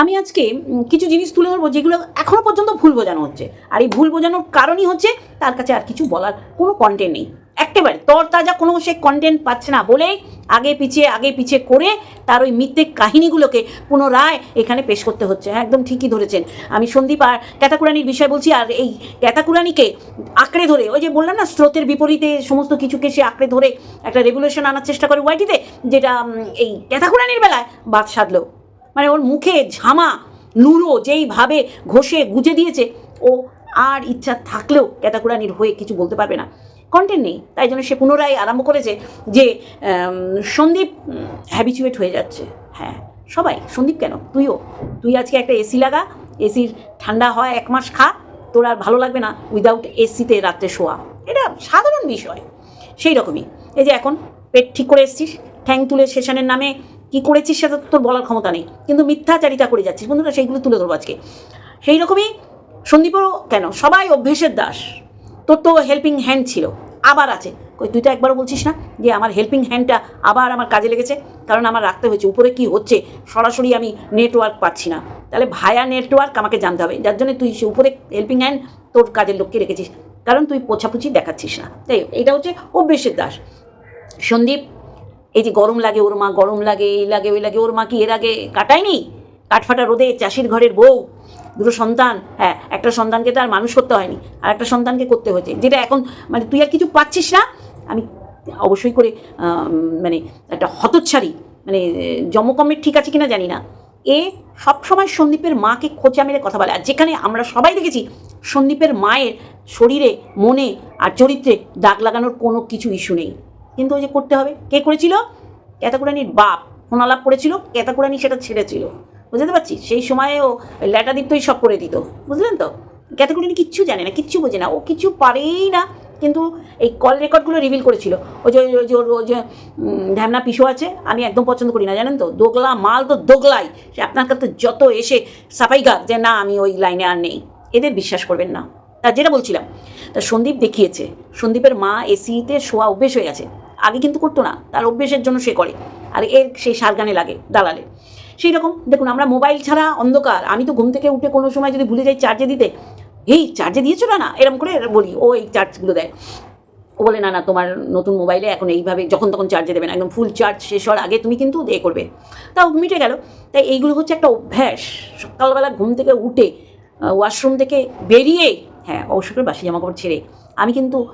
আমি আজকে কিছু জিনিস তুলে ধরবো যেগুলো এখনও পর্যন্ত ভুল বোঝানো হচ্ছে। আর এই ভুল বোঝানোর কারণই হচ্ছে তার কাছে আর কিছু বলার কোনো কন্টেন্ট নেই। একেবারে তর তাজা কোনো সে কন্টেন্ট পাচ্ছে না বলে আগে পিছিয়ে আগে পিছিয়ে করে তার ওই মিথ্যে কাহিনীগুলোকে পুনরায় এখানে পেশ করতে হচ্ছে। হ্যাঁ একদম ঠিকই ধরেছেন। আমি সন্দীপ আর ক্যাতাকুরানির বিষয় বলছি, আর এই ক্যাতাকুরানিকে আঁকড়ে ধরে, ওই যে বললাম না, স্রোতের বিপরীতে সমস্ত কিছুকে সে আঁকড়ে ধরে একটা রেগুলেশন আনার চেষ্টা করে ওয়াইটিতে যেটা এই ক্যাতাকুরানির বেলায় বাদ সাধলো। মানে ওর মুখে ঝামা, নুরো যেইভাবে ঘষে গুজে দিয়েছে, ও আর ইচ্ছা থাকলেও ক্যাতাকুরানির হয়ে কিছু বলতে পারবে না। কন্টেন্ট নেই, তাই জন্য সে পুনরায় আরম্ভ করেছে যে সন্দীপ হ্যাবিচুয়েট হয়ে যাচ্ছে। হ্যাঁ সবাই, সন্দীপ কেন? তুইও। তুই আজকে একটা এসি লাগা, এসির ঠান্ডা হয় এক মাস খা, তোর আর ভালো লাগবে না উইদাউট এসিতে রাত্রে শোয়া। এটা সাধারণ বিষয় সেই রকমই এই যে এখন, পেট ঠিক করে এসছিস, ঠ্যাং তুলে সেশনের নামে কি করেছিস সেটা তোর বলার ক্ষমতা নেই। কিন্তু মিথ্যাচারিতা করে যাচ্ছিস। বন্ধুরা, সেইগুলো তুলে ধরবো আজকে। সেই রকমই সন্দীপও কেন? সবাই অভ্যেসের দাস। তোর তো হেল্পিং হ্যান্ড ছিল। আবার আছে। কই, তুই তো একবারও বলছিস না যে আমার হেল্পিং হ্যান্ডটা আবার আমার কাজে লেগেছে? কারণ আমার রাখতে হয়েছে। উপরে কি হচ্ছে সরাসরি আমি নেটওয়ার্ক পাচ্ছি না। তাহলে ভায়া নেটওয়ার্ক আমাকে জানতে হবে। যার জন্য তুই সে উপরে হেল্পিং হ্যান্ড তোর কাজের লোককে রেখেছিস। কারণ তুই পোছাপুছি দেখাচ্ছিস না। তাই এটা হচ্ছে অভ্যেসের দাস। সন্দীপ এই যে গরম লাগে ওর মা, গরম লাগে, এই লাগে, ওই লাগে, ওর মা কি এর আগে কাটায়নি? কাঠফাটা রোদে চাষির ঘরের বউ, দুটো সন্তান হ্যাঁ একটা সন্তানকে তো আর মানুষ করতে হয়নি, আর একটা সন্তানকে করতে হয়েছে, যেটা এখন মানে তুই আর কিছু পাচ্ছিস না? আমি অবশ্যই করে মানে একটা হতচ্ছাড়ি মানে জমকমের ঠিক আছে কিনা জানি না। এ সবসময় সন্দীপের মাকে খোঁচা মেরে কথা বলে, আর যেখানে আমরা সবাই দেখেছি, সন্দীপের মায়ের শরীরে, মনে আর চরিত্রে দাগ লাগানোর কোনো কিছু ইস্যু নেই। কিন্তু ওই যে করতে হবে। কে করেছিল? ক্যাতাকুরানির বাপ। ফোনালাপ করেছিল, ক্যাতাকুরানি সেটা ছেড়েছিল। বুঝতে পারছি সেই সময়ে ও ল্যাটাদিত্যই সব করে দিত। বুঝলেন তো? ক্যাতাকুরানি কিচ্ছু জানে না, কিচ্ছু বোঝে না। ও কিছু পারেই না, কিন্তু এই কল রেকর্ডগুলো রিভিল করেছিল। ওই যে ওই যে ওই যে ঢ্যামনা পিসো আছে, আমি একদম পছন্দ করি না, জানেন তো? দোগলা মাল তো দোগলাই। সে আপনার কাছে যত এসে সাফাই গাক যে না, আমি ওই লাইনে আর নেই। এদের বিশ্বাস করবেন না। তা যেটা বলছিলাম, তা সন্দীপ দেখিয়েছে, সন্দীপের মা এসিতে শোয়া অভ্যেস হয়ে গেছে, আগে কিন্তু করতো না, তার অভ্যেসের জন্য সে করে, আর এর সেই সারগানে লাগে, দালালে। সেই রকম, দেখুন, আমরা মোবাইল ছাড়া অন্ধকার, আমি তো ঘুম থেকে উঠে কোনো সময় যদি ভুলে যাই চার্জে দিতে, এই চার্জে দিয়েছ না না এরকম করে বলি, ও এই চার্জগুলো দেয়। ও বলে, না না, তোমার নতুন মোবাইলে এখন এইভাবে যখন তখন চার্জে দেবে না, একদম ফুল চার্জ শেষ হওয়ার আগে তুমি কিন্তু এ করবে। তাও মিটে গেল। তাই এইগুলো হচ্ছে একটা অভ্যাস, সকালবেলা ঘুম থেকে উঠে ওয়াশরুম থেকে বেরিয়ে হ্যাঁ অবশ্যই করে বাসি জামা কাপড় ছেড়ে। আমি কিন্তু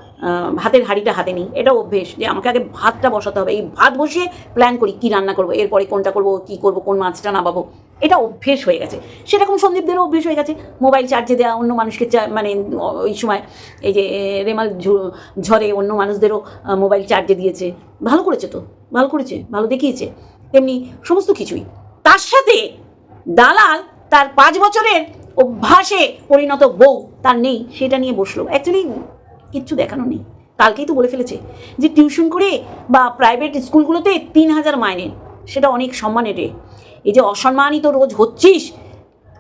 ভাতের হাঁড়িটা হাতে নিই। এটা অভ্যেস যে আমাকে আগে ভাতটা বসাতে হবে। এই ভাত বসিয়ে প্ল্যান করি কী রান্না করব, এরপরে কোনটা করব, কী করব, কোন মাছটা নামাবো। এটা অভ্যেস হয়ে গেছে। সেরকম সন্দীপদেরও অভ্যেস হয়ে গেছে। মোবাইল চার্জে দেওয়া অন্য মানুষকে মানে ওই সময় এই যে রেমাল ঝু- ঝড়ে অন্য মানুষদেরও মোবাইল চার্জে দিয়েছে। ভালো করেছে তো, ভালো করেছে, ভালো দেখিয়েছে। তেমনি সমস্ত কিছুই। তার সাথে দালাল তার পাঁচ বছরের অভ্যাসে পরিণত বউ তার নেই, সেটা নিয়ে বসল। অ্যাকচুয়ালি কিচ্ছু দেখানো নেই। কালকেই তো বলে ফেলেছে যে টিউশন করে বা প্রাইভেট স্কুলগুলোতে তিন হাজার মাইনে। সেটা অনেক সম্মানের রে। এই যে অসম্মানিত রোজ হচ্ছিস,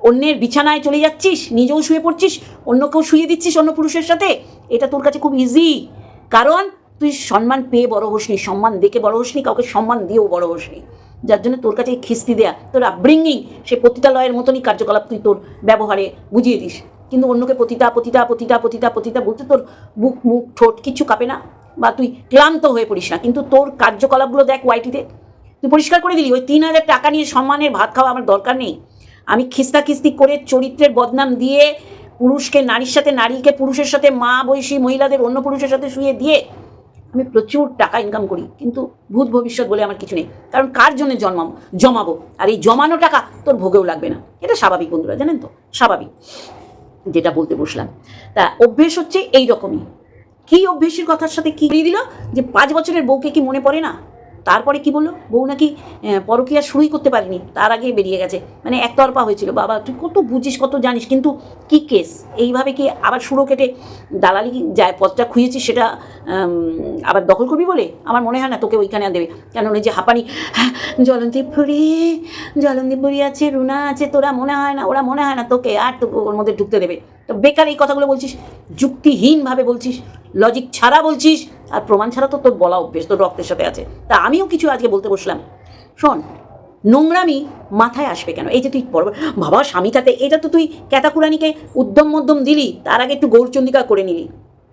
অন্যের বিছানায় চলে যাচ্ছিস, নিজেও শুয়ে পড়ছিস অন্যকেও শুয়ে দিচ্ছিস অন্য পুরুষের সাথে, এটা তোর কাছে খুব ইজি কারণ তুই সম্মান পেয়ে বড় হোসনি, সম্মান দেখে বড় হোসনি, কাউকে সম্মান দিয়েও বড় হোসনি। যার জন্য তোর কাছে খিস্তি দেয়া, তোর আপব্রিঙ্গিং সে পতিতালয়ের মতনই কার্যকলাপ তুই তোর ব্যবহারে বুঝিয়ে দিস। কিন্তু অন্যকে পতিতা পতিতা পতিতা পতিতা পতিতা বলতে তোর বুক, মুখ, ঠোঁট কিচ্ছু কাঁপে না বা তুই ক্লান্ত হয়ে পড়িস না। কিন্তু তোর কার্যকলাপগুলো দেখ ওয়াইটিতে তুই পরিষ্কার করে দিলি, ওই তিন হাজার টাকা নিয়ে সম্মানের ভাত খাওয়া আমার দরকার নেই। আমি খিস্তা খিস্তি করে চরিত্রের বদনাম দিয়ে পুরুষকে নারীর সাথে, নারীকে পুরুষের সাথে, মা বয়সী মহিলাদের অন্য পুরুষের সাথে শুয়ে দিয়ে আমি প্রচুর টাকা ইনকাম করি, কিন্তু ভূত ভবিষ্যৎ বলে আমার কিছু নেই। কারণ কার জন্য জন্মাবো জমাবো? আর এই জমানো টাকা তোর ভোগেও লাগবে না। এটা স্বাভাবিক বন্ধুরা, জানেন তো? স্বাভাবিক। যেটা বলতে বসলাম। তা অভ্যেস হচ্ছে এই রকমই কি অভ্যেসের কথার সাথে কি দিল? যে পাঁচ বছরের বউকে কি মনে পড়ে না? তারপরে কি বলল? বউ নাকি পরকীয়া শুরুই করতে পারেনি, তার আগে বেরিয়ে গেছে। মানে একতরফা হয়েছিল। বাবা, তুই কত বুঝিস, কত জানিস, কিন্তু কি কেস? এইভাবে কি আবার সুরো কেটে দালালি যায়, পথটা খুঁজেছিস সেটা আবার দখল করবি বলে? আমার মনে হয় না তোকে ওইখানে দেবে। কেন ওই যে হাঁপানি, জলন্তিপুরি জলন্তিপুরি আছে, রুনা আছে, তোরা মনে হয় না, ওরা মনে হয় না তোকে আর তো ওর মধ্যে ঢুকতে দেবে। তো বেকার এই কথাগুলো বলছিস, যুক্তিহীনভাবে বলছিস লজিক ছাড়া বলছিস আর প্রমাণ ছাড়া তো তোর বলা অভ্যেস, তোর রক্তের সাথে আছে। তা আমিও কিছু আজকে বলতে বসলাম। শোন, নোংরামি মাথায় আসবে কেন? এই যে তুই বড়- বাবা স্বামী থাকতে এটা তো তুই ক্যাতাকুরানিকে উদ্যম মধ্যম দিলি, তার আগে একটু গৌরচন্দিকা করে নিলি।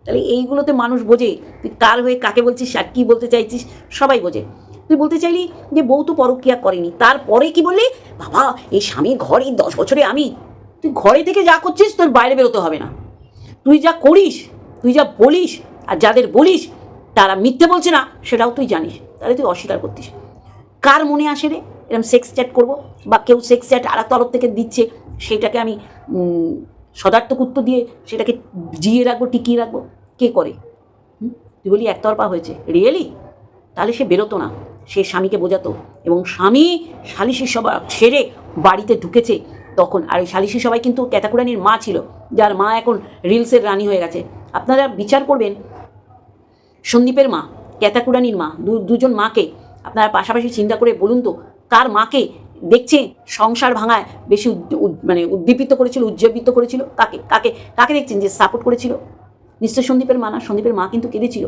তাহলে এইগুলোতে মানুষ বোঝে, তুই কার হয়ে কাকে বলছিস আর কী বলতে চাইছিস, সবাই বোঝে। তুই বলতে চাইলি যে বউ তো পরক্রিয়া করেনি, তারপরে কি বললি? বাবা, এই স্বামীর ঘর এই দশ বছরে আমি, তুই ঘরে থেকে যা করছিস তোর বাইরে বেরোতে হবে না। তুই যা করিস, তুই যা বলিস আর যাদের বলিস তারা মিথ্যে বলছে না, সেটাও তুই জানিস, তাহলে তুই অস্বীকার করতিস। কার মনে আসে রে? এরকম সেক্স চ্যাট করব? বা কেউ সেক্স চ্যাট আর তরফ থেকে দিচ্ছে, সেটাকে আমি সদার্থক উত্তর দিয়ে সেটাকে জিয়ে রাখব, টিকিয়ে রাখব? কে করে? তুই বলি একতরফা হয়েছে। রিয়েলি তাহলে সে বেরোতো না। সে স্বামীকে বোঝাতো। এবং স্বামী সালিশি সভা সেরে বাড়িতে ঢুকেছে তখন। আর ওই সালিশি সবাই কিন্তু ক্যাতাকুরানির মা ছিল, যার মা এখন রিলসের রানী হয়ে গেছে। আপনারা বিচার করবেন সন্দীপের মা, ক্যাতাকুরানির মা দুজন মাকে, আপনারা পাশাপাশি চিন্তা করে বলুন তো, কার মাকে দেখছে সংসার ভাঙায় বেশি মানে উদ্দীপিত করেছিল, উজ্জীবিত করেছিল? কাকে কাকে কাকে দেখছেন যে সাপোর্ট করেছিল? নিশ্চয় সন্দীপের মা না? সন্দীপের মা কিন্তু কেঁদেছিল।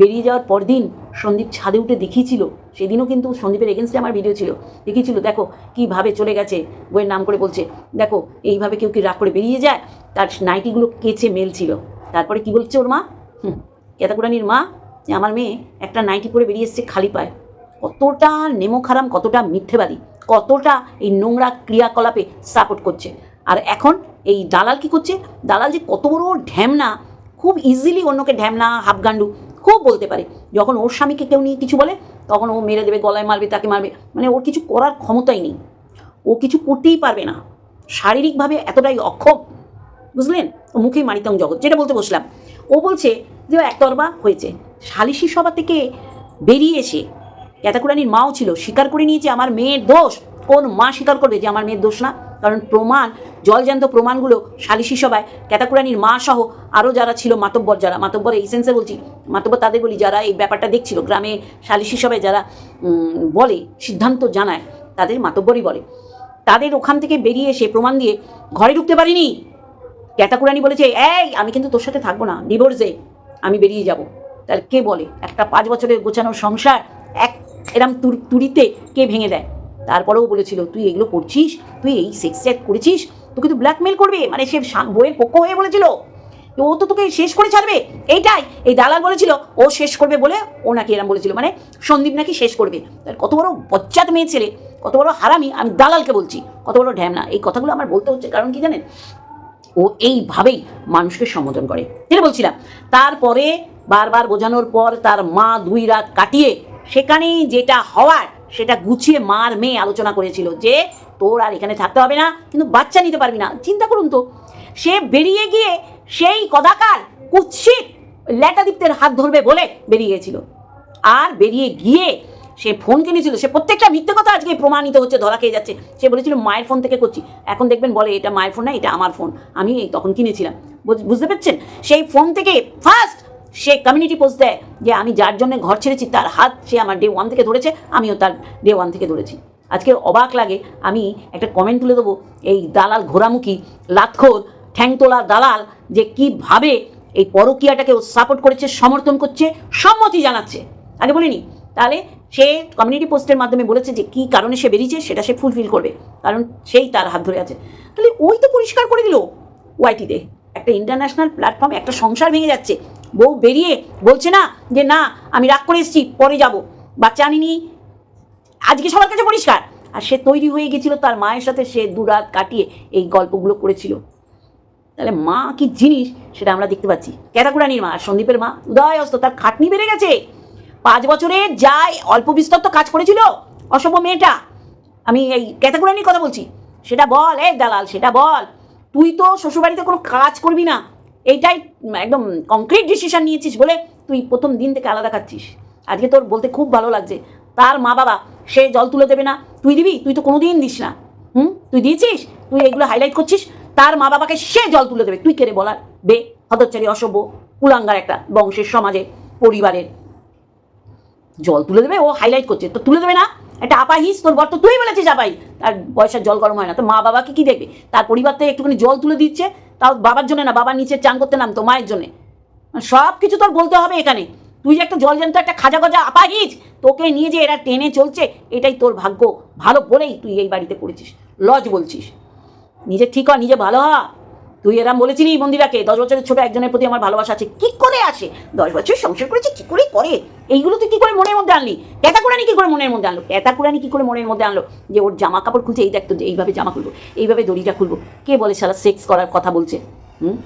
বেরিয়ে যাওয়ার পর দিন সন্দীপ ছাদে উঠে দেখিয়েছিল, সেদিনও কিন্তু সন্দীপের এগেনস্টে আমার ভিডিও ছিল। দেখিয়েছিল, দেখো, কীভাবে চলে গেছে? বইয়ের নাম করে বলছে, দেখো, এইভাবে কেউ কি রাগ করে বেরিয়ে যায়? তার নাইটিগুলো কেচে মেলছিল। তারপরে কি বলছে ওর মা? হুম কেতাকুরানির মা যে আমার মেয়ে একটা নাইটি পরে বেরিয়ে এসছে খালি পায়। কতটা নেমোখারাম কতটা মিথ্যেবাদী, কতটা এই নোংরা ক্রিয়াকলাপে সাপোর্ট করছে। আর এখন এই দালাল কি করছে? দালাল যে কত বড় ঢ্যামনা, খুব ইজিলি অন্যকে ঢ্যামনা হাফগান্ডু খুব বলতে পারে। যখন ওর স্বামীকে কেউ নিয়ে কিছু বলে, তখন ও মেরে দেবে, গলায় মারবে, তাকে মারবে। মানে ওর কিছু করার ক্ষমতাই নেই। ও কিছু করতেই পারবে না। শারীরিকভাবে এতটাই অক্ষম, বুঝলেন? ও মুখেই মানিতং জগৎ, যেটা বলতে বসলাম। ও বলছে যে ও একতরফা হয়েছে। সালিশি সভা থেকে বেরিয়ে এসে ক্যাতাকুরানির মাও ছিল, স্বীকার করে নিয়েছে আমার মেয়ের দোষ। কোন মা স্বীকার করবে যে আমার মেয়ের দোষ না? কারণ প্রমাণ জলজান্ত প্রমাণগুলো সালিশি সভায় ক্যাতাকুরানির মা সহ আরও যারা ছিল, মাতব্বর যারা, মাতব্বর এই সেন্সে বলছি, মাতব্বর তাদের বলি, যারা এই ব্যাপারটা দেখছিল, গ্রামে সালিশি সভায় যারা বলে, সিদ্ধান্ত জানায়, তাদের মাতব্বরই বলে। তাদের ওখান থেকে বেরিয়ে এসে প্রমাণ দিয়ে ঘরে ঢুকতে পারিনি? ক্যাতাকুরানি বলেছে, এই, আমি কিন্তু তোর সাথে থাকব না ডিভোর্সে আমি বেরিয়ে যাব। তাহলে কে বলে? একটা পাঁচ বছরের গোছানো সংসার, এক এরম তুর তুরিতে কে ভেঙে দেয়? তারপরেও বলেছিল, তুই এগুলো করছিস, তুই এই সেক্স চ্যাট করেছিস, তোকে তো ব্ল্যাকমেল করবে। মানে সে বইয়ের পক্ষ হয়ে বলেছিল ও তো তোকে শেষ করে ছাড়বে। এইটাই, এই দালাল বলেছিল, ও শেষ করবে বলে ও নাকি এরম বলেছিল। মানে সন্দীপ নাকি শেষ করবে। তাহলে কত বড় বচ্চাত মেয়ে ছেলে, কত বড় হারামি, আমি দালালকে বলছি, কত বড় ঢ্যামনা। এই কথাগুলো আমার বলতে হচ্ছে, কারণ কি জানেন? ও এইভাবেই মানুষকে সম্বোধন করে। যেটা বলছিলাম, তারপরে বারবার বোঝানোর পর তার মা দুই রাত কাটিয়ে সেখানেই যেটা হওয়ার সেটা গুছিয়ে মার মেয়ে আলোচনা করেছিল যে, তোর আর এখানে থাকতে হবে না, কিন্তু বাচ্চা নিতে পারবি না। চিন্তা করুন তো, সে বেরিয়ে গিয়ে সেই কদাকার কুৎসিত ল্যাটাদীপ্তের হাত ধরবে বলে বেরিয়ে গিয়েছিল। আর বেরিয়ে গিয়ে সে ফোন কিনেছিল, সে প্রত্যেকটা মিথ্যে কথা আজকে প্রমাণিত হচ্ছে, ধরা খেয়ে যাচ্ছে। সে বলেছিল, মায়ের ফোন থেকে করছি। এখন দেখবেন বলে, এটা মায়ের ফোন না, এটা আমার ফোন আমি তখন কিনেছিলাম। বুঝ- বুঝতে পারছেন? সেই ফোন থেকে ফার্স্ট সে কমিউনিটি পোস্ট দেয় যে, আমি যার জন্য ঘর ছেড়েছি, তার হাত সে আমার ডে ওয়ান থেকে ধরেছে, আমিও তার ডে ওয়ান থেকে ধরেছি। আজকে অবাক লাগে, আমি একটা কমেন্ট তুলে দেবো, এই দালাল ঘোরামুখী লাতখোর, ঠ্যাংতোলা দালাল, যে কীভাবে এই পরকীয়াটাকে ও সাপোর্ট করেছে, সমর্থন করছে, সম্মতি জানাচ্ছে। আগে বলিনি? তাহলে সে কমিউনিটি পোস্টের মাধ্যমে বলেছে যে কী কারণে সে বেরিয়েছে সেটা সে ফুলফিল করবে, কারণ সেই তার হাত ধরে আছে। তাহলে ওই তো পরিষ্কার করে দিল ওয়াইটিতে একটা ইন্টারন্যাশনাল প্ল্যাটফর্ম একটা সংসার ভেঙে যাচ্ছে। বউ বেরিয়ে বলছে না যে, না, আমি রাগ করে এসেছি, পরে যাব। বাচ্চা আনিনি, আজকে সবার কাছে পরিষ্কার। আর সে তৈরি হয়ে গেছিল, তার মায়ের সাথে সে দুরাত কাটিয়ে এই গল্পগুলো করেছিল। তাহলে মা কি জিনিস সেটা আমরা দেখতে পাচ্ছি। ক্যাতাকুরানির মা আর সন্দীপের মা উদয় অস্ত তার খাটনি বেড়ে গেছে। পাঁচ বছরে যাই, অল্প বিস্তর তো কাজ করেছিল, অসভ্য মেয়েটা। আমি এই ক্যাতাকুরানির কথা বলছি। সেটা বল এ দালাল, সেটা বল। তুই তো শ্বশুরবাড়িতে কোনো কাজ করবি না। এইটাই একদম কংক্রিট ডিসিশন নিয়েছিস বলে তুই প্রথম দিন থেকে আলাদা খাচ্ছিস। আজকে তোর বলতে খুব ভালো লাগছে। তার মা বাবা, সে জল তুলে দেবে না। তুই দিবি? তুই তো কোনো দিন দিস না। হুম? তুই দিয়েছিস? তুই এগুলো হাইলাইট করছিস? তার মা বাবাকে সে জল তুলে দেবে। তুই কেড়ে বলার? বে হতচ্চারি অসভ্য, কুলাঙ্গার একটা বংশের সমাজে, পরিবারের। জল তুলে দেবে, ও হাইলাইট করছে। তো তুলে দেবে না? একটা আপাহিস তোর বর তো তুই বলেছিস আপাই তার বয়সের জল গরম হয় না। তো মা বাবাকে কি দেখবে? তার পরিবার থেকে একটুখানি জল তুলে দিচ্ছে। তাও বাবার জন্য না বাবার নিচে চান করতে নামতো মায়ের জন্যে। সব কিছু তোর বলতে হবে এখানে। তুই যে একটা জলজান্ত একটা খাজা গজা আপাহিজ তোকে নিয়ে যে এরা টেনে চলছে, এটাই তোর ভাগ্য। ভালো বলেই তুই এই বাড়িতে পড়েছিস। লজ বলছিস। নিজে ঠিক হ, নিজে ভালো হ। তুই এরম বলেছিলি মন্দিরাকে? দশ বছরের ছোট একজনের প্রতি আমার ভালোবাসা আছে। কি করে আসে দশ বছর সংসার করেছে, কি করে করে? এইগুলো তুই কি করে মনের মধ্যে আনলি? ক্যাতাকুরানি কি করে মনের মধ্যে আনলো? ক্যাতাকুরানি কি করে মনের মধ্যে আনলো? যে ওর জামা কাপড় খুলছে, এই দেখতো যে এইভাবে জামা খুলবো, এইভাবে দড়িটা খুলবো। কে বলে সারা সেক্স করার কথা বলছে? হুম?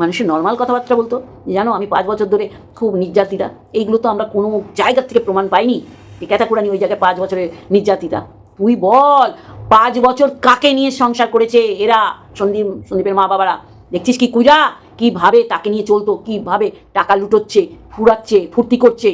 মানুষের নর্মাল কথাবার্তা বলতো। জানো, আমি পাঁচ বছর ধরে খুব নির্যাতিতা। এইগুলো তো আমরা কোনো জায়গার থেকে প্রমাণ পাইনি। যে ক্যাতাকুরানি ওই জায়গায় পাঁচ বছরের নির্যাতিতা। তুই বল, পাঁচ বছর কাকে নিয়ে সংসার করেছে এরা? সন্দীপ, সন্দীপের মা বাবারা দেখছিস কি কুজা? কীভাবে তাকে নিয়ে চলতো? কীভাবে টাকা লুটোচ্ছে, ফুরাচ্ছে, ফুর্তি করছে?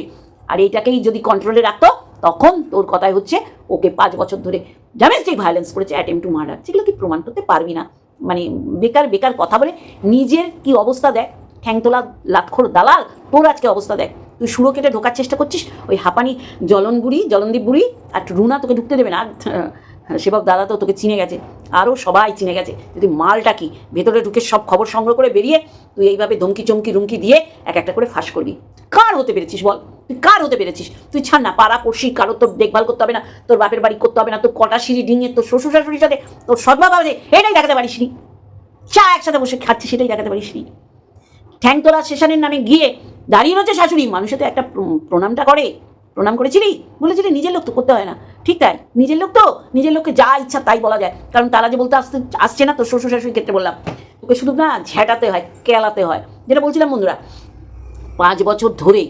আর এইটাকেই যদি কন্ট্রোলে রাখতো, তখন তোর কথাই হচ্ছে, ওকে পাঁচ বছর ধরে ডোমেস্টিক ভায়োলেন্স করেছে অ্যাটেম্প টু মার্ডার সেগুলো তুই প্রমাণ করতে পারবি না। মানে বেকার বেকার কথা বলে, নিজের কি অবস্থা দেখ? ঠ্যাংতলা, লাতখোর দালাল, তোর আজকে অবস্থা দেখ। তুই সুরো কেটে ঢোকার চেষ্টা করছিস, ওই হাঁপানি জলন বুড়ি জলনদীপ বুড়ি আর রুনা তোকে ঢুকতে দেবে না? সেবক দাদা তো তোকে চিনে গেছে। আরও সবাই চিনে গেছে যদি মালটা কি? ভেতরে ঢুকে সব খবর সংগ্রহ করে বেরিয়ে তুই এইভাবে ধমকি, চমকি, রুমকি দিয়ে এক একটা করে ফাঁস করবি। কার হতে পেরেছিস বল? তুই কার হতে পেরেছিস? তুই ছাড় না, পাড়া পড়শি কারও তোর দেখভাল করতে হবে না, তোর বাপের বাড়ি করতে হবে না, তোর কটা সিঁড়ি ডিঙে তোর শ্বশুর শাশুড়ির সাথে তোর সদ্মা বাবা এটাই দেখাতে পারিস নি। চা একসাথে বসে খাচ্ছি সেটাই দেখাতে পারিস নি। ঠ্যাং তোলা সেশনের নামে গিয়ে দাঁড়িয়ে রয়েছে শাশুড়ি। মানুষের তো একটা প্রণামটা করে। প্রণাম করেছিলি? বলেছিলি, নিজের লোক তো করতে হয় না। ঠিক তাই, নিজের লোক তো? নিজের লোককে যা ইচ্ছা তাই বলা যায়। কারণ তারা যে বলতে আসতে আসছে না, তো শ্বশুর শাশুড়ির ক্ষেত্রে বললাম। তোকে শুধু না, ঝেঁটাতে হয়, কেলাতে হয়। যেটা বলছিলাম বন্ধুরা, পাঁচ বছর ধরে,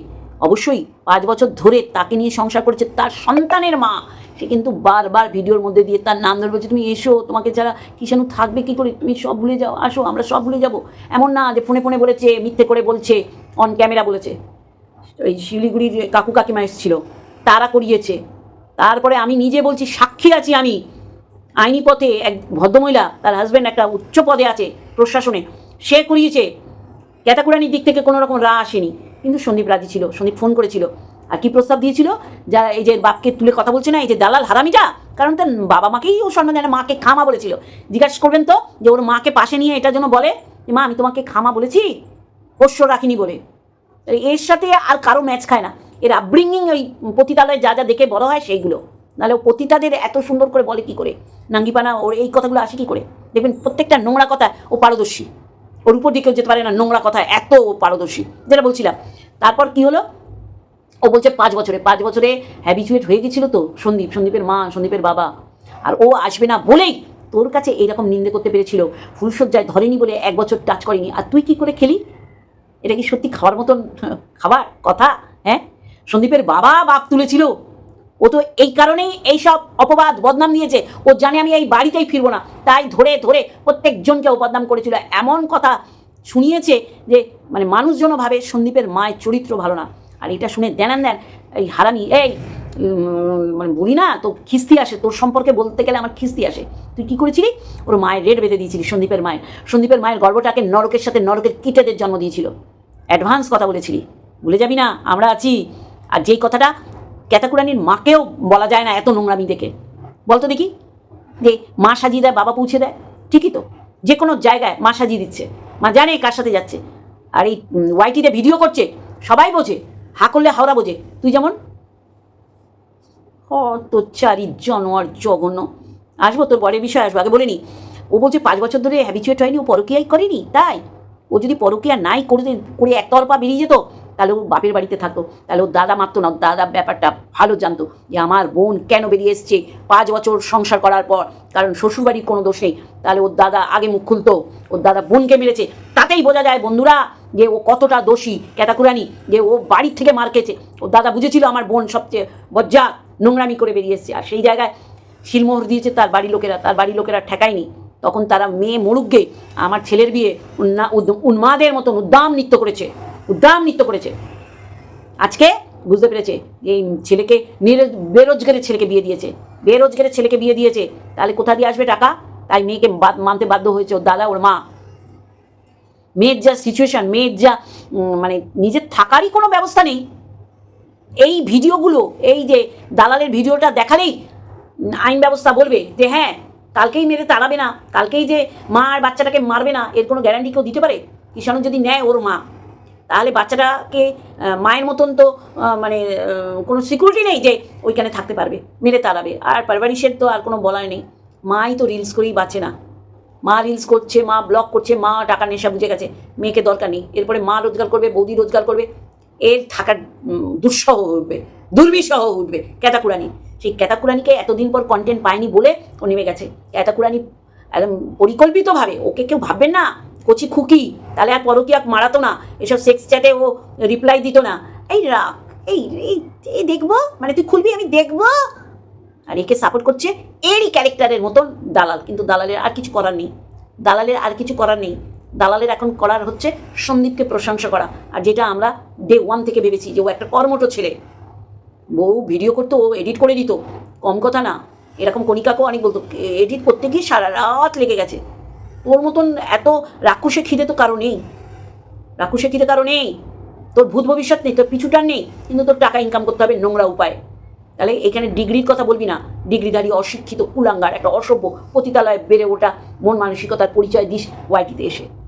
অবশ্যই পাঁচ বছর ধরে তাকে নিয়ে সংসার করেছে তার সন্তানের মা। সে কিন্তু বারবার ভিডিওর মধ্যে দিয়ে তার নাম ধরে বলছে, তুমি এসো, তোমাকে যারা কিষাণু থাকবে কী করে? তুমি সব ভুলে যাও, আসো, আমরা সব ভুলে যাব। এমন না যে ফোনে ফোনে বলেছে, মিথ্যে করে বলছে অন ক্যামেরা বলেছে। ওই শিলিগুড়ির কাকু কাকিমা এসেছিল, তারা করিয়েছে। তারপরে আমি নিজে বলছি, সাক্ষী আছি আমি। আইনি পথে এক ভদ্রমহিলা, তার হাজব্যান্ড একটা উচ্চ পদে আছে প্রশাসনে, সে করিয়েছে। ক্যাতাকুরানির দিক থেকে কোনো রকম রা আসেনি। কিন্তু সন্দীপ রাজি ছিল, সন্দীপ ফোন করেছিল। আর কি প্রস্তাব দিয়েছিল? যা এই যে বাপকে তুলে কথা বলছে না, এই যে দালাল হারামিটা? কারণ তার বাবা মাকেই ও সম্মান জানে মাকে খামা বলেছিল। জিজ্ঞাসা করবেন তো, যে ওর মাকে পাশে নিয়ে এটা যেন বলে? মা, আমি তোমাকে খামা বলেছি পোষ্য রাখিনি বলে। এর সাথে আর কারও ম্যাচ খায় না। এর আপব্রিঙ্গিং ওই পতিতালয়ে যা যা দেখে বড় হয় সেইগুলো। নাহলে ও পতিতাদের এত সুন্দর করে বলে কি করে? নাঙ্গিপানা, ওর এই কথাগুলো আসে কি করে? দেখবেন প্রত্যেকটা নোংরা কথা ও পারদর্শী। ওর উপর দিকেও যেতে পারে না, নোংরা কথা এত ও পারদর্শী। যেটা বলছিলাম। তারপর কি হলো? ও বলছে পাঁচ বছরে পাঁচ বছরে হ্যাবিচুয়েট হয়ে গেছিল তো সন্দীপ, সন্দীপের মা, সন্দীপের বাবা। আর ও আসবে না বলেই তোর কাছে এইরকম নিন্দে করতে পেরেছিল। ফুলসজ্জায় ধরেনি বলে এক বছর টাচ করেনি। আর তুই কি করে খেলি? এটা কি সত্যি খাওয়ার মতন, খাবার? কথা হ্যাঁ? সন্দীপের বাবা বাপ তুলেছিল। ও তো এই কারণেই এইসব অপবাদ বদনাম দিয়েছে ও জানে আমি এই বাড়িতেই ফিরবো না। তাই ধরে ধরে প্রত্যেকজনকে ও বদনাম করেছিল। এমন কথা শুনিয়েছে যে মানে মানুষজনও ভাবে সন্দীপের মায়ের চরিত্র ভালো না। আর এটা শুনে দেন দেন, এই হারামি, এই মানে বলি না তো খিস্তি আসে। তোর সম্পর্কে বলতে গেলে আমার খিস্তি আসে। তুই কি করেছিলি? ওর মায়ের রেড বেঁধে দিয়েছিলি সন্দীপের মায়ের। সন্দীপের মায়ের গর্বটাকে নরকের সাথে নরকের কীটেদের জন্ম দিয়েছিল। অ্যাডভান্স কথা বলেছিলি। ভুলে যাবি না, আমরা আছি। আর যেই কথাটা ক্যাতাকুরানির মাকেও বলা যায় না এত নোংরামি দেখে। বলতো দেখি, যে মা সাজিয়ে দেয়, বাবা পৌঁছে দেয়। ঠিকই তো যে কোনো জায়গায় মা সাজিয়ে দিচ্ছে। মা জানে কার সাথে যাচ্ছে। আর এই ওয়াইটিতে ভিডিও করছে, সবাই বোঝে, হা করলে হাওড়া বোঝে। তুই যেমন? কত চারি জানোয়ার জঘন্য। আসব তোর বরের বিষয়, আসব। আগে বলে নি, ও বলছে পাঁচ বছর ধরে হ্যাবিচুয়েট হয়নি, ও পরকিয়াই করেনি, তাই? ও যদি পরকিয়া নাই করে করে একতরফা বেরিয়ে যেত, তাহলে ও বাপের বাড়িতে থাকতো। তাহলে ওর দাদা মারতো না দাদা ব্যাপারটা ভালো জানতো যে আমার বোন কেন বেরিয়ে এসছে পাঁচ বছর সংসার করার পর, কারণ শ্বশুরবাড়ির কোনো দোষ নেই। তাহলে ওর দাদা আগে মুখ খুলতো, ওর দাদা বোনকে মেরেছে। তাতেই বোঝা যায় বন্ধুরা যে ও কতটা দোষী, ক্যাতাকুরানি, যে ও বাড়ির থেকে মার খেয়েছে। ওর দাদা বুঝেছিল আমার বোন সবচেয়ে বজ্জা নোংরামি করে বেরিয়ে এসছে। আর সেই জায়গায় শিলমোহর দিয়েছে, তার বাড়ির লোকেরা, তার বাড়ির লোকেরা ঠেকায়নি। তখন তারা মেয়ে মরুকগে আমার ছেলের বিয়ে উন্মাদের মতন উদ্দাম নৃত্য করেছে, উদ্দাম নৃত্য করেছে। আজকে বুঝতে পেরেছে, এই ছেলেকে বেরোজগারের ছেলেকে বিয়ে দিয়েছে। বেরোজগারের ছেলেকে বিয়ে দিয়েছে, তাহলে কোথা দিয়ে আসবে টাকা? তাই মেয়েকে মানতে বাধ্য হয়েছে ওর দাদা, ওর মা। মেয়ের যা সিচুয়েশন মেয়ের যা মানে নিজের থাকারই কোনো ব্যবস্থা নেই। এই ভিডিওগুলো, এই যে দালালের ভিডিওটা দেখালেই আইন ব্যবস্থা বলবে যে হ্যাঁ কালকেই মেরে তাড়াবে না, কালকেই যে মা আর বাচ্চাটাকে মারবে না, এর কোনো গ্যারান্টি কেউ দিতে পারে? কিষাণু যদি নেয় ওর মা, তাহলে বাচ্চাটাকে মায়ের মতন তো মানে কোনো সিকিউরিটি নেই যে ওইখানে থাকতে পারবে, মেরে তাড়াবে। আর পারভারিশের তো আর কোনো বলার নেই। মাই তো রিলস করেই বাঁচে না। মা রিলস করছে, মা ব্লগ করছে, মা টাকা নেশা বুঝে গেছে। মেয়েকে দরকার নেই। এরপরে মা রোজগার করবে, বৌদি রোজগার করবে। এর থাকার দুঃসহ উঠবে দুর্বিসহ উঠবে ক্যাতাকুরানি। সেই ক্যাতাকুরানিকে এতদিন পর কন্টেন্ট পায়নি বলে ও নেমে গেছে। ক্যাতাকুরানি একদম পরিকল্পিতভাবে, ওকে কেউ ভাববেন না, কচি খুকি, তাহলে আর পরকিয়া মারাতো না, এসব সেক্স চ্যাটে ও রিপ্লাই দিত না। এই রাখ এই এই দেখব মানে তুই খুলবি, আমি দেখব। আর একে সাপোর্ট করছে এরই ক্যারেক্টারের মতন দালাল, কিন্তু দালালের আর কিছু করার নেই। দালালের আর কিছু করার নেই। দালালের এখন করার হচ্ছে সন্দীপকে প্রশংসা করা। আর যেটা আমরা ডে ওয়ান থেকে ভেবেছি যে ও একটা কর্মঠ ছেলে। বউ ভিডিও করতো, ও এডিট করে দিত। কম কথা না। এরকম কণিকাকেও অনেক বলতো। এডিট করতে গিয়ে সারা রাত লেগে গেছে। তোর মতন এত রাক্ষসে খিদে তো কারও নেই। রাক্ষসে খিদে কারও নেই। তোর ভূত ভবিষ্যৎ নেই, তোর পিছুটার নেই। কিন্তু তোর টাকা ইনকাম করতে হবে নোংরা উপায়। তাহলে এখানে ডিগ্রির কথা বলবি না। ডিগ্রিধারী অশিক্ষিত কুলাঙ্গার একটা অসভ্য পতিতালয়ে বেড়ে ওঠা। মন মানসিকতার পরিচয় দিস ওয়াইটিতে এসে।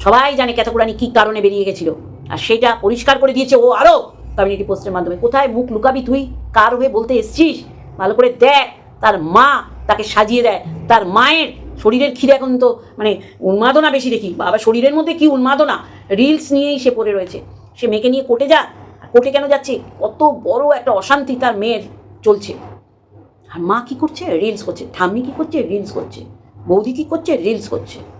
সবাই জানে ক্যাতাকুরানি কী কারণে বেরিয়ে গেছিল। আর সেটা পরিষ্কার করে দিয়েছে ও আরও। কমিউনিটি পোস্টের মাধ্যমে। কোথায় মুখ লুকাবি তুই? কার হয়ে বলতে এসছিস? ভালো করে দেখ। তার মা তাকে সাজিয়ে দেয়। তার মায়ের শরীরের খিদে এখন তো মানে উন্মাদনা বেশি দেখি। বাবা, শরীরের মধ্যে কি উন্মাদনা? রিলস নিয়েই সে পড়ে রয়েছে। সে মেয়েকে নিয়ে কোর্টে যা। কোর্টে কেন যাচ্ছে? কত বড় একটা অশান্তি তার মেয়ের চলছে। আর মা কি করছে? রিলস করছে। ঠাম্মি কি করছে? রিলস করছে। বৌদি কি করছে? রিলস করছে।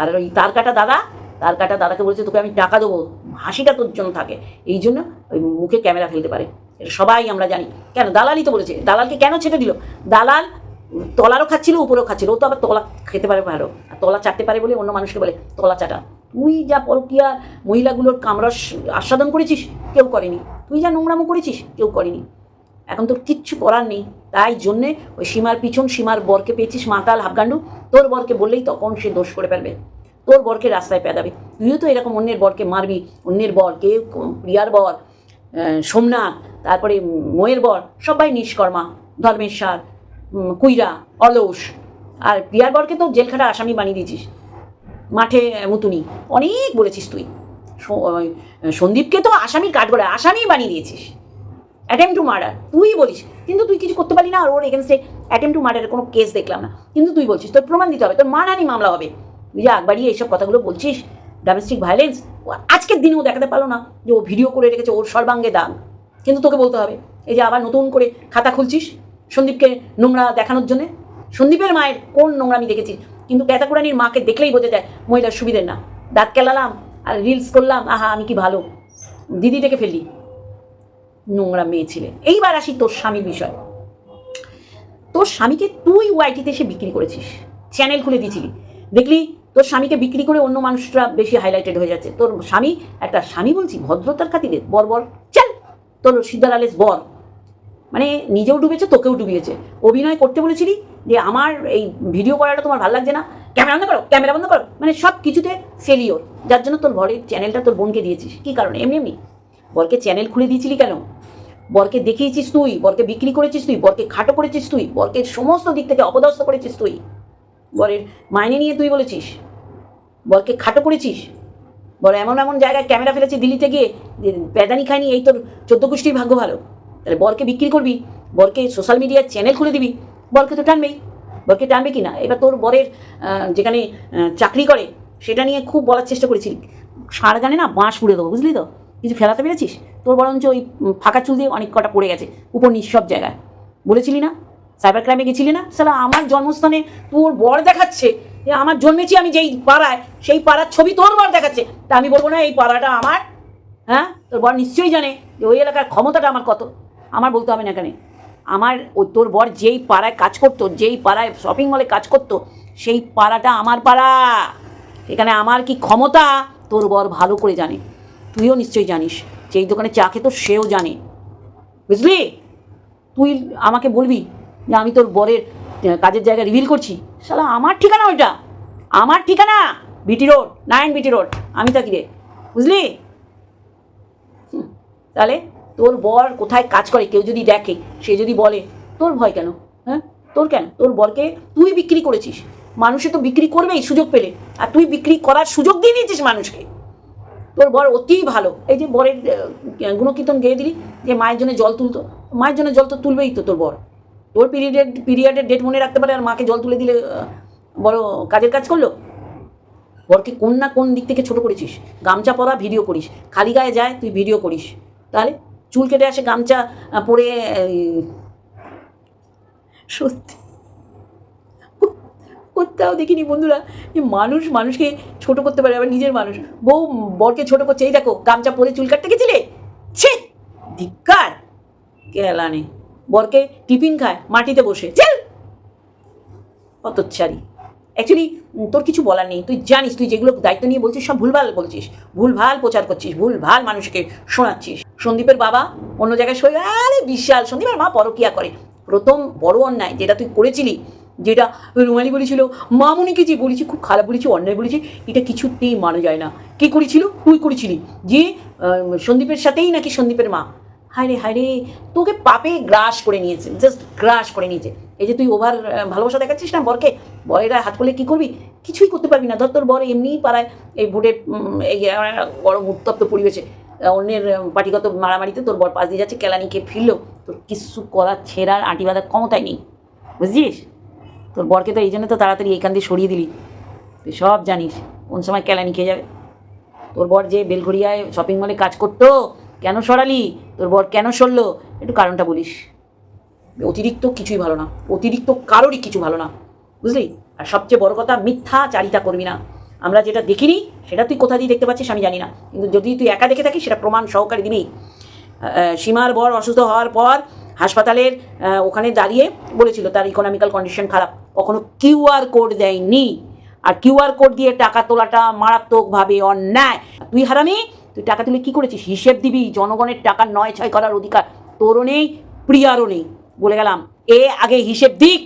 আর ওই তার কাটা দাদা, তার কাটা দাদাকে বলেছে, তোকে আমি টাকা দেবো, হাসিটা তোর জন্য থাকে। এই জন্য ওই মুখে ক্যামেরা ফেলতে পারে। এটা সবাই আমরা জানি। কেন? দালালই তো বলেছে। দালালকে কেন ছেড়ে দিল? দালাল তলারও খাচ্ছিল, উপরেও খাচ্ছিল। ও তো আবার তলা খেতে পারে ভালো। আর তলা চাটতে পারে বলে অন্য মানুষকে বলে, তলা চাটা। তুই যা পরকিয়া মহিলাগুলোর কামরস আস্বাদন করেছিস, কেউ করেনি। তুই যা নোংরামো করেছিস, কেউ করেনি। এখন তোর কিচ্ছু করার নেই। তাই জন্যে ওই সীমার পিছন সীমার বরকে পেয়েছিস, মাতাল হাফগান্ডু। তোর বরকে বললেই তখন সে দোষ করে ফেলবে। তোর বরকে রাস্তায় পেদাবে। তুইও তো এরকম অন্যের বরকে মারবি। অন্যের বর, কে? প্রিয়ার বর সোমনাথ, তারপরে মোয়ের বর, সবাই নিষ্কর্মা, ধর্মেশ্বর কুইরা, অলস। আর প্রিয়ার বরকে তো জেলখাটা আসামি বানিয়ে দিয়েছিস। মাঠে মুতুনি। অনেক বলেছিস তুই। সন্দীপকে তো আসামির কাঠ করে আসামি বানিয়ে দিয়েছিস। অ্যাটেম্প টু মার্ডার তুই বলিস। কিন্তু তুই কিছু করতে পারলি না আর ওর এগেনস্টে অ্যাটেম্প টু মার্ডারের কোনো কেস দেখলাম না। কিন্তু তুই বলছিস, তোর প্রমাণ দিতে হবে, তোর মানহানি মামলা হবে। তুই যে একবারই এইসব কথাগুলো বলছিস ডোমেস্টিক ভায়োলেন্স ও আজকের দিনেও দেখাতে পারল না যে ও ভিডিও করে রেখেছে ওর সর্বাঙ্গে দাগ কিন্তু তোকে বলতে হবে, এই যে আবার নতুন করে খাতা খুলছিস সন্দীপকে নোংরা দেখানোর জন্যে? সন্দীপের মায়ের কোন নোংরামি দেখেছিস? কিন্তু ক্যাতাকুরানির মাকে দেখলেই বোঝা যায় মহিলার সুবিধের না। দাঁত কেলালাম আর রিলস করলাম, আহা, আমি কি ভালো। দিদি ডেকে ফেললি। নোংরা মেয়ে ছিলে এইবার আসি তোর স্বামীর বিষয়। তোর স্বামীকে তুই ওয়াইটিতে এসে বিক্রি করেছিস। চ্যানেল খুলে দিয়েছিলি। দেখলি, তোর স্বামীকে বিক্রি করে অন্য মানুষরা বেশি হাইলাইটেড হয়ে যাচ্ছে। তোর স্বামী, একটা স্বামী বলছি, ভদ্রতার খাতিরে, বর বর, চল, তোর সিদ্ধার আলেস বর। মানে নিজেও ডুবেছে, তোকেও ডুবিয়েছে। অভিনয় করতে বলেছিলি যে, আমার এই ভিডিও করাটা তোমার ভালো লাগছে না। ক্যামেরা বন্ধ করো ক্যামেরা বন্ধ করো। মানে সব কিছুতে ফেলিওর যার জন্য তোর ঘরের চ্যানেলটা তোর বোনকে দিয়েছিস। কী কারণে? এমনি এমনি। বরকে চ্যানেল খুলে দিয়েছিলি কেন? বরকে দেখিয়েছিস তুই? বরকে বিক্রি করেছিস তুই? বরকে খাটো করেছিস তুই? বরকে সমস্ত দিক থেকে অপদস্থ করেছিস তুই? বরের মাইনে নিয়ে তুই বলেছিস? বরকে খাটো করেছিস? বর এমন এমন জায়গায় ক্যামেরা ফেলেছি দিল্লিতে গিয়ে প্যাদানি খায়নি, এই তোর চোদ্দ গোষ্ঠীর ভাগ্য ভালো। তাহলে বরকে বিক্রি করবি? বরকে সোশ্যাল মিডিয়ার চ্যানেল খুলে দিবি? বরকে তো টানবেই। বরকে টানবে কি না এবার তোর বরের যেখানে চাকরি করে, সেটা নিয়ে খুব বলার চেষ্টা করেছিলি। সার গানে না বাঁশ পুড়ে দেবো, বুঝলি তো? কিছু ফেলাতে পেরেছিস? তোর বরঞ্চ ওই ফাঁকা চুল দিয়ে অনেক কটা পড়ে গেছে। উপর নিচ সব জায়গায়। বলেছিলি না? সাইবার ক্রাইমে গেছিলি না? সালা আমার জন্মস্থানে তোর বর দেখাচ্ছে। যে আমার জন্মেছি আমি যেই পাড়ায়, সেই পাড়ার ছবি তোর বর দেখাচ্ছে। তা আমি বলব না, এই পাড়াটা আমার। হ্যাঁ? তোর বর নিশ্চয়ই জানে যে ওই এলাকার ক্ষমতাটা আমার কত। আমার বলতে হবে না কেন? আমার ও, তোর বর যেই পাড়ায় কাজ করতো, যেই পাড়ায় শপিং মলে কাজ করতো, সেই পাড়াটা আমার পাড়া। এখানে আমার কি ক্ষমতা? তোর বর ভালো করে জানে। তুইও নিশ্চয়ই জানিস যে এই দোকানে চা খেতো, সেও জানে। বুঝলি? তুই আমাকে বলবি যে আমি তোর বরের কাজের জায়গা রিভিল করছি। শালা, আমার ঠিকানা ওইটা। আমার ঠিকানা BT road Narayan BT road আমি থাকি রে। বুঝলি? তাহলে তোর বর কোথায় কাজ করে, কেউ যদি দেখে, সে যদি বলে, তোর ভয় কেন? হ্যাঁ? তোর কেন? তোর বরকে তুই বিক্রি করেছিস। মানুষে তো বিক্রি করবেই সুযোগ পেলে। আর তুই বিক্রি করার সুযোগ দিয়ে দিয়েছিস মানুষকে। তোর বর অতি ভালো। এই যে বরের গুণকীর্তন গেয়ে দিলি, যে মায়ের জন্য জল তুলতো, মায়ের জন্য জল তো তুলবেই তো তোর বর। তোর পিরিয়ডের পিরিয়ডের ডেট মনে রাখতে পারে আর মাকে জল তুলে দিলে বড় কাজের কাজ করল? বরকে কোন না কোন দিক থেকে ছোট করেছিস। গামছা পরা ভিডিও করিস। খালি গায়ে যায়, তুই ভিডিও করিস। তাহলে চুল কেটে আসে গামছা পরে সত্যি। কোথাও দেখিনি বন্ধুরা। যে মানুষ মানুষকে ছোট করতে পারে, আবার নিজের মানুষ। বউ বরকে ছোট করছে, এই দেখো, গামছা পরে চুল কাটতে গেছিলে? ছে, ধিক্কার। বরকে টিফিন খায়, মাটিতে বসে। চল। হতচ্ছারি অ্যাকচুয়ালি তোর কিছু বলার নেই। তুই জানিস, তুই যেগুলো দায়িত্ব নিয়ে বলছিস, সব ভুলভাল বলছিস। ভুলভাল প্রচার করছিস, ভুলভাল মানুষকে শোনাচ্ছিস। সন্দীপের বাবা অন্য জায়গায় সই আরে বিশাল সন্দীপের মা পরকিয়া করে। প্রথম বড় অন্যায় যেটা তুই করেছিলি যেটা রুমালি বলেছিল, মামুনিকে যে বলেছি, খুব খারাপ বলেছি, অন্যায় বলেছি, এটা কিছুতেই মানা যায় না। কে করেছিল? তুই করেছিলি। যে সন্দীপের সাথেই নাকি সন্দীপের মা। হায় রে হায় রে তোকে পাপে গ্রাস করে নিয়েছে জাস্ট গ্রাস করে নিয়েছে। এই যে তুই ওভার ভালোবাসা দেখাচ্ছিস না বরকে? বরেরা হাত করলে কী করবি? কিছুই করতে পারবি না। ধর তোর বর এমনিই পাড়ায় এই ভোটের এই গরম উত্তপ্ত পরিবেশে। অন্যের পার্টিগত মারামারিতে তোর বর পাশ দিয়ে যাচ্ছে, কেলানিকে ফিরলো। তোর কিছু করার ছেঁড়ার আঁটি বাঁধার ক্ষমতাই নেই। বুঝছিস? তোর বরকে তো এই জন্য তো তাড়াতাড়ি এইখান দিয়ে সরিয়ে দিলি। তুই সব জানিস, কোন সময় কেলানি খেয়ে যাবে। তোর বর যে বেলঘড়িয়ায় শপিং মলে কাজ করতো, কেন সরালি? তোর বর কেন সরলো? একটু কারণটা বলিস। অতিরিক্ত কিছুই ভালো না, অতিরিক্ত কারোরই কিছু ভালো না, বুঝলি? আর সবচেয়ে বড় কথা, মিথ্যা চারিতা করবি না। আমরা যেটা দেখিনি, সেটা তুই কোথা দিয়ে দেখতে পাচ্ছিস আমি জানি না। কিন্তু যদি তুই একা দেখে থাকিস, সেটা প্রমাণ সহকারে দিবি। সীমার বর অসুস্থ হওয়ার পর হাসপাতালের ওখানে দাঁড়িয়ে বলেছিল, তার ইকোনমিক্যাল কন্ডিশন খারাপ। কখনো কিউআর কোড দেয়নি। আর কিউআর কোড দিয়ে টাকা তোলাটা মারাত্মকভাবে অন্যায়। তুই হারামি, তুই টাকা তুলে কী করেছিস? হিসেব দিবি, জনগণের টাকা নয় ছয় করার অধিকার। তোরও নেই, প্রিয়ারও নেই। বলে গেলাম, এ আগে হিসেব দিক।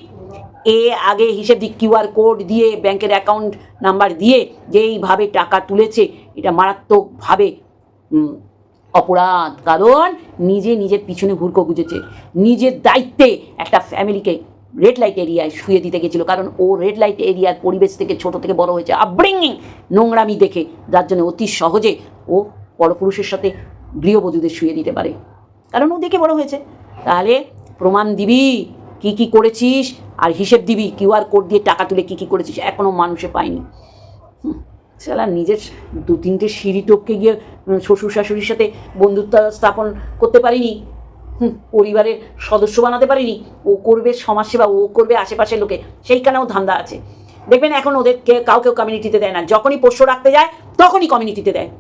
এ আগে হিসেব দিক কিউআর কোড দিয়ে, ব্যাংকের অ্যাকাউন্ট নাম্বার দিয়ে, যেইভাবে টাকা তুলেছে, এটা মারাত্মকভাবে অপরাধ। কারণ নিজে নিজের পিছনে হুড়কো গুজেছে। নিজের দায়িত্বে একটা ফ্যামিলিকে রেড লাইট এরিয়ায় শুয়ে দিতে গেছিল, কারণ ও রেড লাইট এরিয়ার পরিবেশ থেকে ছোট থেকে বড় হয়েছে আপব্রিঙ্গিং নোংরামি দেখে, যার জন্য অতি সহজে ও পরপুরুষের সাথে গৃহবধূদের শুয়ে দিতে পারে। কারণ ও দেখে বড় হয়েছে। তাহলে প্রমাণ দিবি, কি কি করেছিস? আর হিসেব দিবি কিউআর কোড দিয়ে টাকা তুলে কি কি করেছিস? এখনও মানুষে পায়নি। সালা নিজের দু তিনটে সিঁড়ি টপকে গিয়ে শ্বশুর শাশুড়ির সাথে বন্ধুত্ব স্থাপন করতে পারিনি। পরিবারের সদস্য বানাতে পারিনি। ও করবে সমাজসেবা, ও করবে আশেপাশের লোকে। সেইখানেও ধান্দা আছে। দেখবেন এখন ওদের কে কাউ কেউ কমিউনিটিতে দেয় না। যখনই পোষ্য রাখতে যায়, তখনই কমিউনিটিতে দেয়।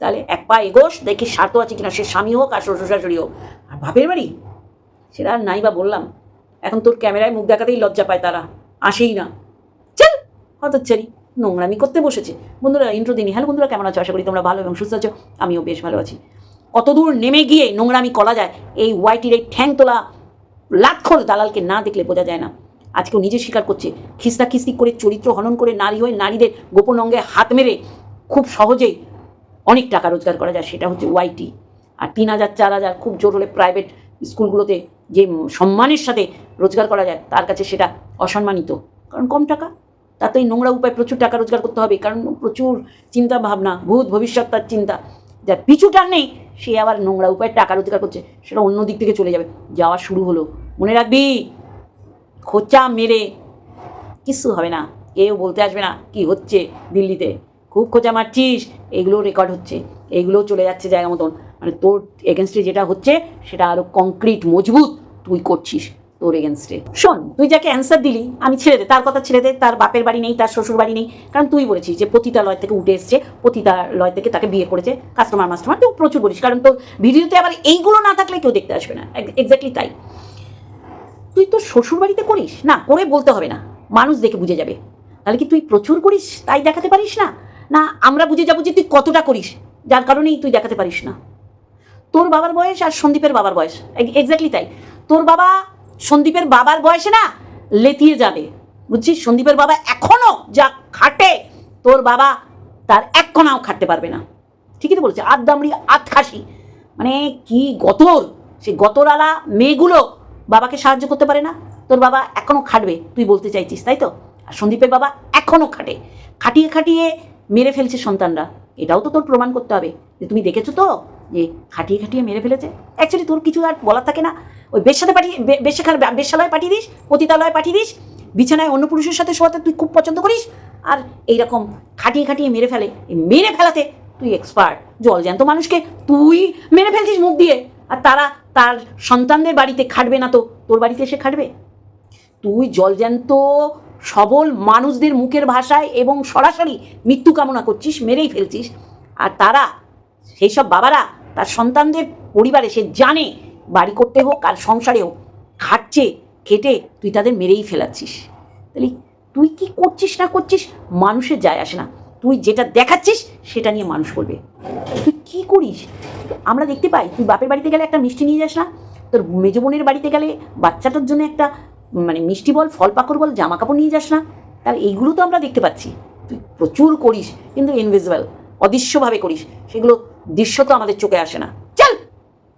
তাহলে এক পা এগোস, দেখি স্বার্থ আছে কিনা। সে স্বামী হোক আর শ্বশুর শাশুড়ি হোক। আর বাপের বাড়ি? সেটা আর নাই বা বললাম। এখন তোর ক্যামেরায় মুখ দেখাতেই লজ্জা পায় তারা। আসেই না। চল হতচ্ছারি নোংরামি করতে বসেছে। বন্ধুরা ইন্ট্রো দিনই হ্যালো বন্ধুরা, কেমন আছো? আশা করি তোমরা ভালো এবং সুস্থ আছো। আমিও বেশ ভালো আছি। কতদূর নেমে গিয়ে নোংরামি করা যায়, এই ওয়াইটির এই ঠ্যাং তোলা লাক্ষর দালালকে না দেখলে বোঝা যায় না। আজকেও নিজে স্বীকার করছে খিস্তা খিস্তি করে চরিত্র হনন করে নারী হয়ে নারীদের গোপন অঙ্গে হাত মেরে খুব সহজেই অনেক টাকা রোজগার করা যায়, সেটা হচ্ছে ওয়াইটি। আর তিন হাজার, চার হাজার খুব জোর হলে প্রাইভেট স্কুলগুলোতে যে সম্মানের সাথে রোজগার করা যায়, তার কাছে সেটা অসম্মানিত। কারণ কম টাকা তার তো এই নোংরা উপায় প্রচুর টাকা রোজগার করতে হবে, কারণ প্রচুর চিন্তা ভাবনা ভূত ভবিষ্যৎ তার চিন্তা। যার পিছু টান নেই, সে আবার নোংরা উপায়ে টাকা রোজগার করছে, সেটা অন্য দিক থেকে চলে যাবে। যাওয়া শুরু হলো। মনে রাখবি, খোঁচা মেরে কিচ্ছু হবে না, কেউ বলতে আসবে না কি হচ্ছে দিল্লিতে। খুব খোঁচা মারছিস এগুলো রেকর্ড হচ্ছে, এগুলোও চলে যাচ্ছে জায়গা মতন। মানে তোর এগেনস্টে যেটা হচ্ছে, সেটা আরও কংক্রিট মজবুত তুই করছিস। তোর এগেনস্টে শোন, তুই যাকে অ্যান্সার দিলি, আমি ছেড়ে দে, তার কথা ছেড়ে দে, তার বাপের বাড়ি নেই, তার শ্বশুর বাড়ি নেই। কারণ তুই বলেছিস যে পতিতালয় থেকে উঠে এসছে পতিতালয় থেকে তাকে বিয়ে করেছে কাস্টমার মাস্টমার তুই প্রচুর বলিস, কারণ তোর ভিডিওতে আবার এইগুলো না থাকলে কেউ দেখতে আসবে না। এক্স্যাক্টলি তাই। তুই তোর শ্বশুর বাড়িতে করিস? না, করে বলতে হবে না। মানুষ দেখে বুঝে যাবে। তাহলে কি তুই প্রচুর করিস, তাই দেখাতে পারিস না? না, আমরা বুঝে যাব যে তুই কতটা করিস, যার কারণেই তুই দেখাতে পারিস না। তোর বাবার বয়স আর সন্দীপের বাবার বয়স। এক্স্যাক্টলি তাই। তোর বাবা সন্দীপের বাবার বয়সে না লেতিয়ে যাবে। বুঝছিস? সন্দীপের বাবা এখনও যা খাটে, তোর বাবা তার এক কণাও খাটতে পারবে না। ঠিকই তো বলছে আধ দামড়ি আধ খাসি মানে কি গতর? সেই গতরালা মেয়েগুলো বাবাকে সাহায্য করতে পারে না। তোর বাবা এখনও খাটবে, তুই বলতে চাইছিস, তাই তো? আর সন্দীপের বাবা এখনও খাটে। খাটিয়ে খাটিয়ে মেরে ফেলছে সন্তানরা। এটাও তো তোর প্রমাণ করতে হবে। যে তুমি দেখেছ তো? যে খাটিয়ে খাটিয়ে মেরে ফেলেছে। অ্যাকচুয়ালি তোর কিছু আর বলার থাকে না। ওই বেশ্যাতে পাঠিয়ে, বে- বেশ্যাখাল বেশ্যালয়ে পাঠিয়ে দিস, পতিতালয়ে পাঠিয়ে দিস, বিছানায় অন্য পুরুষের সাথে শোয়াতে তুই খুব পছন্দ করিস, আর এইরকম খাটিয়ে খাটিয়ে মেরে ফেলে মেরে ফেলাতে তুই এক্সপার্ট জল জ্যান্ত মানুষকে তুই মেরে ফেলছিস মুখ দিয়ে। আর তারা তার সন্তানদের বাড়িতে খাটবে না তো, তোর বাড়িতে এসে খাটবে? তুই জলজ্যান্ত সবল মানুষদের মুখের ভাষায় এবং সরাসরি মৃত্যু কামনা করছিস, মেরেই ফেলছিস। আর তারা, সেই সব বাবারা তার সন্তানদের পরিবারে সে জানে বাড়ি করতে হোক আর সংসারে হোক, খাটছে, খেটে তুই তাদের মেরেই ফেলাচ্ছিস। তাহলে তুই কি করছিস না করছিস মানুষের যায় আসে না। তুই যেটা দেখাচ্ছিস সেটা নিয়ে মানুষ বলবে তুই কি করিস? আমরা দেখতে পাই, তুই বাপের বাড়িতে গেলে একটা মিষ্টি নিয়ে যাস না? তোর মেজো বোনের বাড়িতে গেলে বাচ্চাটার জন্য একটা মানে মিষ্টি বল, ফল পাকড় বল, জামা কাপড় নিয়ে যাস না? তাহলে এইগুলো তো আমরা দেখতে পাচ্ছি। তুই প্রচুর করিস, কিন্তু ইনভিজিবল অদৃশ্যভাবে করিস। সেগুলো দৃশ্য তো আমাদের চোখে আসে না। চল!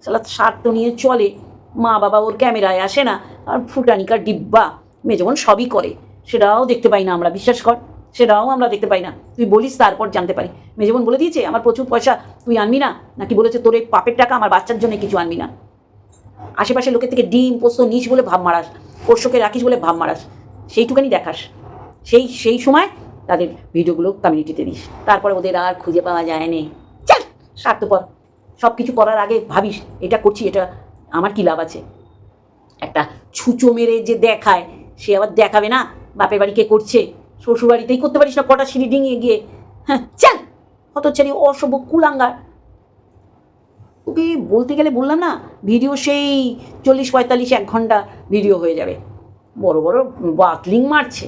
সালা স্বার্থ নিয়ে চলে। মা বাবা ওর ক্যামেরায় আসে না। আর ফুটানিকার ডিব্বা। মেজবন সবই করে। সেটাও দেখতে পাই না আমরা, বিশ্বাস কর। সেটাও আমরা দেখতে পাই না। তুই বলিস তারপর জানতে পারি। মেজবন বলে দিয়েছে, আমার প্রচুর পয়সা, তুই আনবি না? নাকি বলেছে, তোর এই পাপের টাকা আমার বাচ্চার জন্য কিছু আনবি না? আশেপাশে লোকের থেকে ডিম, পোস্ত নিস বলে ভাব মারাস। পোষ্যকে রাখিস বলে ভাব মারাস। সেইটুকানি দেখাস। সেই সেই সময় তাদের ভিডিওগুলো কমিউনিটিতে দিস। তারপরে ওদের আর খুঁজে পাওয়া যায় নে। স্বার্থপর। সব কিছু করার আগে ভাবিস এটা করছি এটা আমার কী লাভ আছে? একটা ছুঁচো মেরে যে দেখায় সে আবার দেখাবে না বাপের বাড়ি কে করছে? শ্বশুর বাড়িতেই করতে পারিস না কটা সিঁড়ি ডিঙিয়ে গিয়ে। হ্যাঁ চল ছেলে অসভ্য কুলাঙ্গার। ওকে বলতে গেলে বললাম না ভিডিও সেই চল্লিশ পঁয়তাল্লিশ এক ঘণ্টা ভিডিও হয়ে যাবে। বড় বড় বাতলিং মারছে।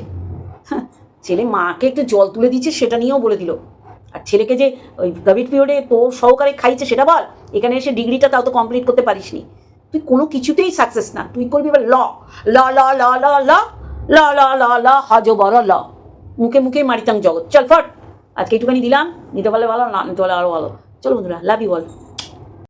হ্যাঁ, ছেলে মাকে একটু জল তুলে দিচ্ছে সেটা নিয়েও বলে দিল। আর ছেলেকে যে ওই কোভিড পিরিয়ডে তোর সহকারে খাইছে সেটা বল এখানে এসে ডিগ্রিটা তাও তো কমপ্লিট করতে পারিস নি তুই কোনো কিছুতেই সাকসেস না তুই করবি এবার ল ল ল ল ল ল ল ল ল ল হজ বড় ল মুখে মুখে মারিতাম জগৎ চল ফট আজকে একটুখানি দিলাম নিতে পারলে ভালো না নিতে পারলে আরও ভালো চলো বন্ধুরা লাভ ইউ বল